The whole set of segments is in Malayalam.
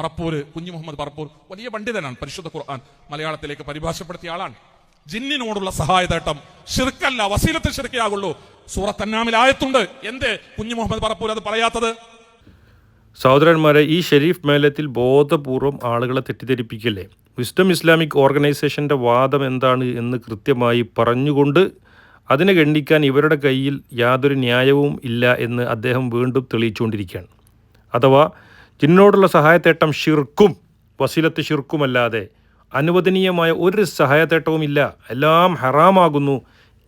പറപ്പൂര് കുഞ്ഞു മുഹമ്മദ് പറപ്പൂർ വലിയ പണ്ഡിതനാണ് പരിശുദ്ധ ഖുർആൻ മലയാളത്തിലേക്ക് പരിഭാഷപ്പെടുത്തിയ ആളാണ്. ജിന്നിനോടുള്ള സഹായതേട്ടം ഷിർക്കല്ല വസീലത്തിൽ ഷിർക്കയാകുള്ളൂ സൂറത്ത് അന്നാമിൽ ആയത്തുണ്ട്. എന്തേ? കുഞ്ഞു മുഹമ്മദ് പറപ്പൂർ അത് പറയാത്തത്? സഹോദരന്മാരെ ഈ ഷെരീഫ് മേലത്തിൽ ബോധപൂർവം ആളുകളെ തെറ്റിദ്ധരിപ്പിക്കല്ലേ? വിസ്ഡം ഇസ്ലാമിക് ഓർഗനൈസേഷന്റെ വാദം എന്താണ് എന്ന് കൃത്യമായി പറഞ്ഞുകൊണ്ട് അതിനെ ഖണ്ഡിക്കാൻ ഇവരുടെ കയ്യിൽ യാതൊരു ന്യായവും ഇല്ല എന്ന് അദ്ദേഹം വീണ്ടും തെളിയിച്ചുകൊണ്ടിരിക്കുകയാണ്. അഥവാ ജിന്നോടുള്ള സഹായത്തേട്ടം ഷിർക്കും വസീലത്ത് ഷിർക്കുമല്ലാതെ അനുവദനീയമായ ഒരു സഹായത്തേട്ടവും ഇല്ല. എല്ലാം ഹറാമാകുന്നു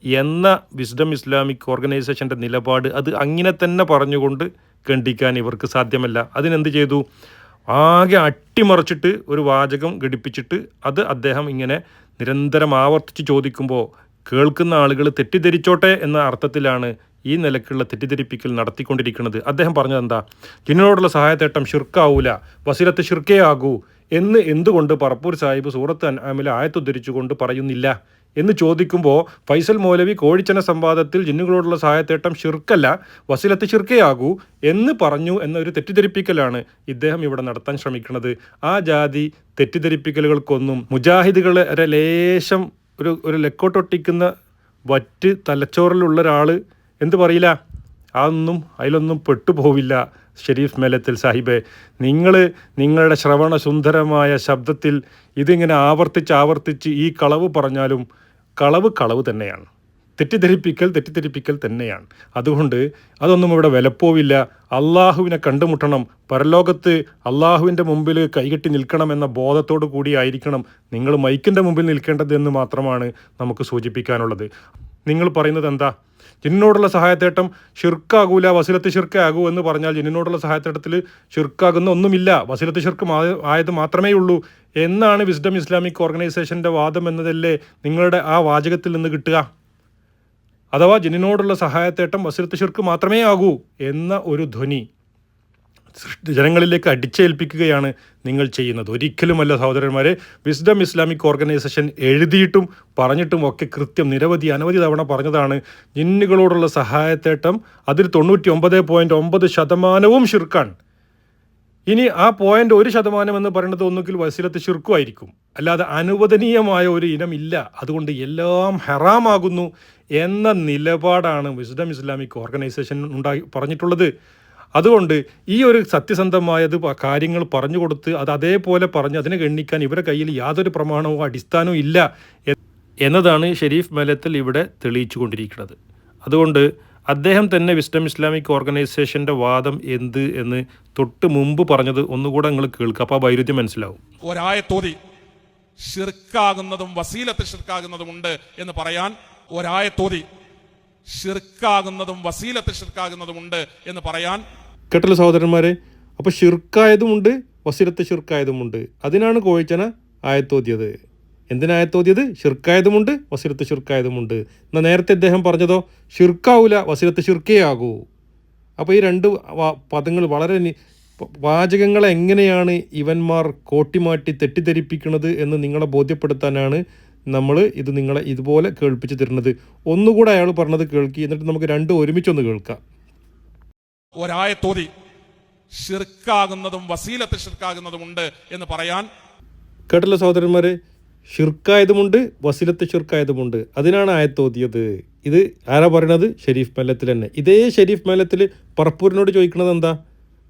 എന്ന വിസ്ഡം ഇസ്ലാമിക് ഓർഗനൈസേഷന്റെ നിലപാട് അത് അങ്ങനെ തന്നെ പറഞ്ഞുകൊണ്ട് ഖണ്ഡിക്കാൻ ഇവർക്ക് സാധ്യമല്ല. അതിനെന്ത് ചെയ്തു? ആകെ അട്ടിമറിച്ചിട്ട് ഒരു വാചകം ഘടിപ്പിച്ചിട്ട് അത് അദ്ദേഹം ഇങ്ങനെ നിരന്തരം ആവർത്തിച്ച് ചോദിക്കുമ്പോൾ കേൾക്കുന്ന ആളുകൾ തെറ്റിദ്ധരിച്ചോട്ടെ എന്ന അർത്ഥത്തിലാണ് ഈ നിലക്കുള്ള തെറ്റിദ്ധരിപ്പിക്കൽ നടത്തിക്കൊണ്ടിരിക്കുന്നത്. അദ്ദേഹം പറഞ്ഞത് എന്താ ജിന്നിനോടുള്ള സഹായത്തേട്ടം ഷിർക്കാവൂല വസീലത്ത് ഷിർക്കേ ആകൂ എന്ന് എന്തുകൊണ്ട് പറപ്പൂർ സാഹിബ് സൂറത്ത് അൻആമിലെ ആയത്തുദ്ധരിച്ചുകൊണ്ട് പറയുന്നില്ല? എന്ന് ചോദിക്കുമ്പോൾ ഫൈസൽ മൗലവി കോഴിച്ചന സംവാദത്തിൽ ജിന്നുകളോടുള്ള സഹായത്തേട്ടം ഷിർക്കല്ല വസീലത്ത് ഷിർക്കയാകൂ എന്ന് പറഞ്ഞു എന്നൊരു തെറ്റിദ്ധരിപ്പിക്കലാണ് ഇദ്ദേഹം ഇവിടെ നടത്താൻ ശ്രമിക്കുന്നത്. ആ ജാതി തെറ്റിദ്ധരിപ്പിക്കലുകൾക്കൊന്നും മുജാഹിദുകളെ ലേശം ഒരു ഒരു ലെക്കോട്ടൊട്ടിക്കുന്ന വറ്റ് തലച്ചോറിലുള്ള ഒരാൾ എന്ത് പറയില്ല? അതൊന്നും അതിലൊന്നും പെട്ടുപോവില്ല ഷെരീഫ് മേലത്തിൽ സാഹിബെ. നിങ്ങൾ നിങ്ങളുടെ ശ്രവണ സുന്ദരമായ ശബ്ദത്തിൽ ഇതിങ്ങനെ ആവർത്തിച്ച് ആവർത്തിച്ച് ഈ കളവ് പറഞ്ഞാലും കളവ് കളവ് തന്നെയാണ്. തെറ്റിദ്ധരിപ്പിക്കൽ തെറ്റിദ്ധരിപ്പിക്കൽ തന്നെയാണ്. അതുകൊണ്ട് അതൊന്നും ഇവിടെ വിലപ്പോവില്ല. അള്ളാഹുവിനെ കണ്ടുമുട്ടണം. പരലോകത്ത് അള്ളാഹുവിന്റെ മുമ്പിൽ കൈകെട്ടി നിൽക്കണം എന്ന ബോധത്തോടു കൂടിയായിരിക്കണം നിങ്ങൾ മൈക്കിന്റെ മുമ്പിൽ നിൽക്കേണ്ടത് എന്ന് മാത്രമാണ് നമുക്ക് സൂചിപ്പിക്കാനുള്ളത്. നിങ്ങൾ പറയുന്നത് എന്താ? ജിന്നിനോടുള്ള സഹായത്തേട്ടം ഷിർക്കാകൂല വസിലത്ത് ഷിർക്കാകൂ എന്ന് പറഞ്ഞാൽ ജിന്നിനോടുള്ള സഹായത്തേട്ടത്തിൽ ഷിർക്കാകുന്ന ഒന്നുമില്ല. വസിലത്ത് ഷിർക്ക് ആയത് മാത്രമേ ഉള്ളൂ എന്നാണ് വിസ്ഡം ഇസ്ലാമിക് ഓർഗനൈസേഷന്റെ വാദം എന്നതല്ലേ നിങ്ങളുടെ ആ വാചകത്തിൽ നിന്ന് കിട്ടുക? അഥവാ ജിന്നിനോടുള്ള സഹായത്തേട്ടം വസിലത്ത് ഷിർക്ക് മാത്രമേ ആകൂ എന്ന ഒരു ധ്വനി. ജനങ്ങളിലേക്ക് അടിച്ചേൽപ്പിക്കുകയാണ് നിങ്ങൾ ചെയ്യുന്നത്. ഒരിക്കലുമല്ല സഹോദരന്മാരെ വിസ്ഡം ഇസ്ലാമിക് ഓർഗനൈസേഷൻ എഴുതിയിട്ടും പറഞ്ഞിട്ടും ഒക്കെ കൃത്യം നിരവധി അനവധി തവണ പറഞ്ഞതാണ് ജിന്നുകളോടുള്ള സഹായത്തേട്ടം അതിൽ തൊണ്ണൂറ്റി ഒമ്പത് പോയിന്റ് ഒമ്പത് ശതമാനവും ഷിർക്കാണ് ഇനി ആ പോയിന്റ് ഒരു ശതമാനം എന്ന് പറയുന്നത് ഒന്നുകിൽ വസീലത്ത് ശുർക്കുമായിരിക്കും. അല്ലാതെ അനുവദനീയമായ ഒരു ഇനമില്ല അതുകൊണ്ട് എല്ലാം ഹെറാമാകുന്നു എന്ന നിലപാടാണ് വിസ്ഡം ഇസ്ലാമിക് ഓർഗനൈസേഷൻ ഉണ്ടായി പറഞ്ഞിട്ടുള്ളത്. അതുകൊണ്ട് ഈ ഒരു സത്യസന്ധമായത് കാര്യങ്ങൾ പറഞ്ഞു കൊടുത്ത് അത് അതേപോലെ പറഞ്ഞ് അതിനെ ഗണ്ണിക്കാൻ ഇവരുടെ കയ്യിൽ യാതൊരു പ്രമാണവും അടിസ്ഥാനവും ഇല്ല എന്നതാണ് ഷെരീഫ് മലത്തിൽ ഇവിടെ തെളിയിച്ചു കൊണ്ടിരിക്കുന്നത് അതുകൊണ്ട് അദ്ദേഹം തന്നെ വിസ്ഡം ഇസ്ലാമിക് ഓർഗനൈസേഷന്റെ വാദം എന്ത് എന്ന് തൊട്ട് മുമ്പ് പറഞ്ഞത് ഒന്നുകൂടെ നിങ്ങൾ കേൾക്കുക. അപ്പോൾ ആ വൈരുദ്ധ്യം മനസ്സിലാവും. ഒരായത്തോതി ഷിർക്കാകുന്നതും വസീലത്ത് ഷിർക്കാകുന്നതും ഉണ്ട് എന്ന് പറയാൻ ഒരായത്തോതി ഷിർക്കാകുന്നതും വസീലത്ത് ഷിർക്കാകുന്നതും ഉണ്ട് എന്ന് പറയാൻ കേട്ടല്ലോ സഹോദരന്മാരെ അപ്പോൾ ഷിർക്കായതുമുണ്ട് വസിരത്ത് ഷിർക്കായതുമുണ്ട് അതിനാണ് കോഴിച്ചന ആയത്തോതിയത്. എന്തിനായത്തോതിയത് ഷിർക്കായതുമുണ്ട് വസിരത്ത് ഷിർക്കായതുമുണ്ട് എന്നാൽ നേരത്തെ അദ്ദേഹം പറഞ്ഞതോ ഷിർക്കാവൂല വസിരത്ത് ഷിർക്കേ ആകൂ. അപ്പോൾ ഈ രണ്ട് പദങ്ങൾ വളരെ വാചകങ്ങളെ എങ്ങനെയാണ് ഇവന്മാർ കോട്ടിമാറ്റി തെറ്റിദ്ധരിപ്പിക്കുന്നത് എന്ന് നിങ്ങളെ ബോധ്യപ്പെടുത്താനാണ് നമ്മൾ ഇത് നിങ്ങളെ ഇതുപോലെ കേൾപ്പിച്ച് തരുന്നത്. ഒന്നുകൂടെ അയാൾ പറഞ്ഞത് കേൾക്കി എന്നിട്ട് നമുക്ക് രണ്ടും ഒരുമിച്ചൊന്ന് കേൾക്കാം. ഒരായത്തോതി ഷിർക്കാകുന്നതും വസീലത്ത് ഷിർക്കാകുന്നതും ഉണ്ട് എന്ന് പറയാൻ കേട്ടല്ലോ സഹോദരന്മാരെ? ഷിർക്കായതുമുണ്ട് വസീലത്ത് ഷിർക്കായതുമുണ്ട് അതിനാണ് ആയത്തോതിയത് ഇത് ആരാ പറയണത്? ഷെരീഫ് മേലത്തിൽ തന്നെ. ഇതേ ഷെരീഫ് മേലത്തിൽ പറപ്പൂരിനോട് ചോദിക്കുന്നത് എന്താ?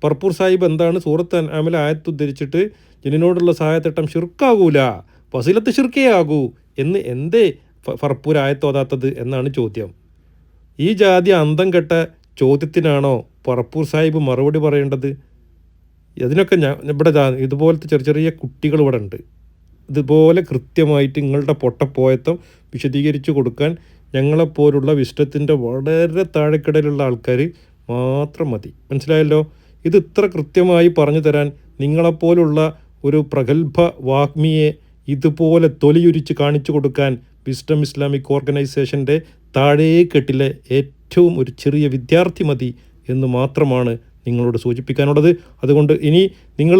പറപ്പൂർ സാഹിബ് എന്താണ് സൂറത്ത് അനാമിലെ ആയത്ത് ഉദ്ധരിച്ചിട്ട് ജിന്നിനോടുള്ള സഹായത്തേട്ടം ഷിർക്കാകൂല വസീലത്ത് ഷിർക്കേ ആകൂ എന്ന് എന്തേ ഫർപ്പൂർ ആയത്തോതാത്തത് എന്നാണ് ചോദ്യം. ഈ ജാതി അന്തം കെട്ട ചോദ്യത്തിനാണോ പറപ്പൂർ സാഹിബ് മറുപടി പറയേണ്ടത്? അതിനൊക്കെ ഞാൻ ഇവിടെ ഇതുപോലത്തെ ചെറിയ ചെറിയ കുട്ടികൾ ഇവിടെ ഉണ്ട്. ഇതുപോലെ കൃത്യമായിട്ട് നിങ്ങളുടെ പൊട്ടപ്പോയത്തം വിശദീകരിച്ചു കൊടുക്കാൻ ഞങ്ങളെപ്പോലുള്ള വിഷ്ടത്തിന്റെ വളരെ താഴെക്കിടയിലുള്ള ആൾക്കാർ മാത്രം മതി. മനസ്സിലായല്ലോ? ഇത് ഇത്ര കൃത്യമായി പറഞ്ഞു തരാൻ നിങ്ങളെപ്പോലുള്ള ഒരു പ്രഗത്ഭ വാഗ്മിയെ ഇതുപോലെ തൊലിയുരിച്ച് കാണിച്ചു കൊടുക്കാൻ വിസ്ഡം ഇസ്ലാമിക് ഓർഗനൈസേഷന്റെ താഴേക്കെട്ടിലെ ഏറ്റവും ഒരു ചെറിയ വിദ്യാർത്ഥി മതി എന്ന് മാത്രമാണ് നിങ്ങളോട് സൂചിപ്പിക്കാനുള്ളത്. അതുകൊണ്ട് ഇനി നിങ്ങൾ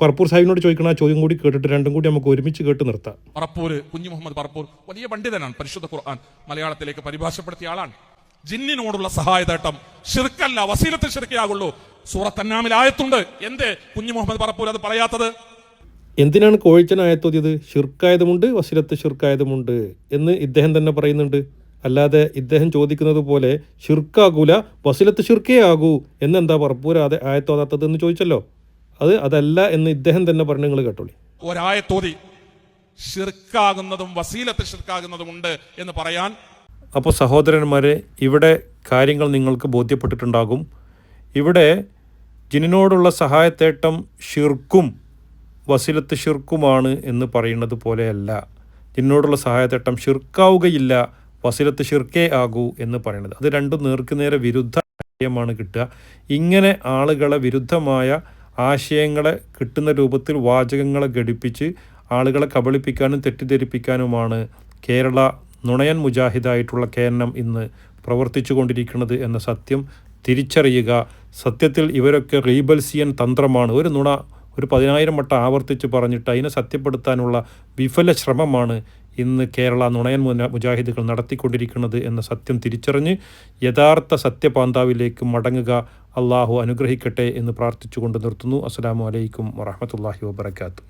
പറപ്പൂർ സാഹിബിനോട് ചോദിക്കണം ആ ചോദ്യം കൂടി കേട്ടിട്ട് രണ്ടും കൂടി നമുക്ക് ഒരുമിച്ച് കേട്ട് നിർത്താം. പറപ്പൂർ കുഞ്ഞു മുഹമ്മദ് പറപ്പൂർ വലിയ പണ്ഡിതനാണ് പരിശുദ്ധ ഖുർആൻ മലയാളത്തിലേക്ക് പരിഭാഷപ്പെടുത്തിയ ആളാണ്. ജിന്നിനോടുള്ള സഹായതേട്ടം ശിർക്കല്ല വസീലത്ത് ഷിർക്കയാകുള്ളൂ സൂറത്തന്നാമിലായത്തുണ്ട് ആയത്തുണ്ട്. എന്തേ? കുഞ്ഞു മുഹമ്മദ് പറപ്പൂർ അത് പറയാത്തത്? എന്തിനാണ് കോഴിച്ചനായത്തോതിയത് ഷിർക്കായതുമുണ്ട് വസിലത്ത് ഷിർക്കായതുമുണ്ട് എന്ന് ഇദ്ദേഹം തന്നെ പറയുന്നുണ്ട്. അല്ലാതെ ഇദ്ദേഹം ചോദിക്കുന്നത് പോലെ ഷിർക്കാകൂല വസിലത്ത് ഷിർക്കേ ആകൂ എന്നെന്താ പറപ്പൂരാതെ ആയത്തോതാത്തത് എന്ന് ചോദിച്ചല്ലോ? അത് അതല്ല എന്ന് ഇദ്ദേഹം തന്നെ പറഞ്ഞു നിങ്ങൾ കേട്ടോളി. ഒരായത്തോതി ഷിർക്കാകുന്നതും വസീലത്ത് ഷിർക്കാകുന്നതും ഉണ്ട് എന്ന് പറയാൻ അപ്പോൾ സഹോദരന്മാരെ ഇവിടെ കാര്യങ്ങൾ നിങ്ങൾക്ക് ബോധ്യപ്പെട്ടിട്ടുണ്ടാകും. ഇവിടെ ജിനിനോടുള്ള സഹായത്തേട്ടം ഷിർക്കും വസീലത്ത് ഷിർക്കുമാണ് എന്ന് പറയുന്നത് പോലെയല്ല. ജിന്നോടുള്ള സഹായത്തേട്ടം ഷിർക്കാവുകയില്ല വസിലത്ത് ഷിർക്കേ ആകൂ എന്ന് പറയുന്നത്. അത് രണ്ടും നേർക്കുനേരെ വിരുദ്ധ ആശയമാണ് കിട്ടുക. ഇങ്ങനെ ആളുകളെ വിരുദ്ധമായ ആശയങ്ങളെ കിട്ടുന്ന രൂപത്തിൽ വാചകങ്ങളെ ഘടിപ്പിച്ച് ആളുകളെ കബളിപ്പിക്കാനും തെറ്റിദ്ധരിപ്പിക്കാനുമാണ് കേരള നുണയൻ മുജാഹിദായിട്ടുള്ള കേരളം ഇന്ന് പ്രവർത്തിച്ചു കൊണ്ടിരിക്കുന്നത് എന്ന സത്യം തിരിച്ചറിയുക. സത്യത്തിൽ ഇവരൊക്കെ റീബൽസിയൻ തന്ത്രമാണ്. ഒരു നുണ ഒരു പതിനായിരം വട്ടം ആവർത്തിച്ച് പറഞ്ഞിട്ട് അതിനെ സത്യപ്പെടുത്താനുള്ള വിഫല ശ്രമമാണ് ഇന്ന് കേരള നുണയൻ മുജാഹിദുകൾ നടത്തിക്കൊണ്ടിരിക്കുന്നത് എന്ന സത്യം തിരിച്ചറിഞ്ഞ് യഥാർത്ഥ സത്യപാന്താവിലേക്ക് മടങ്ങുക അള്ളാഹു അനുഗ്രഹിക്കട്ടെ എന്ന് പ്രാർത്ഥിച്ചുകൊണ്ട് നിർത്തുന്നു. അസ്സലാമു അലൈക്കും വറഹമത്തല്ലാഹി വബർക്കാത്തു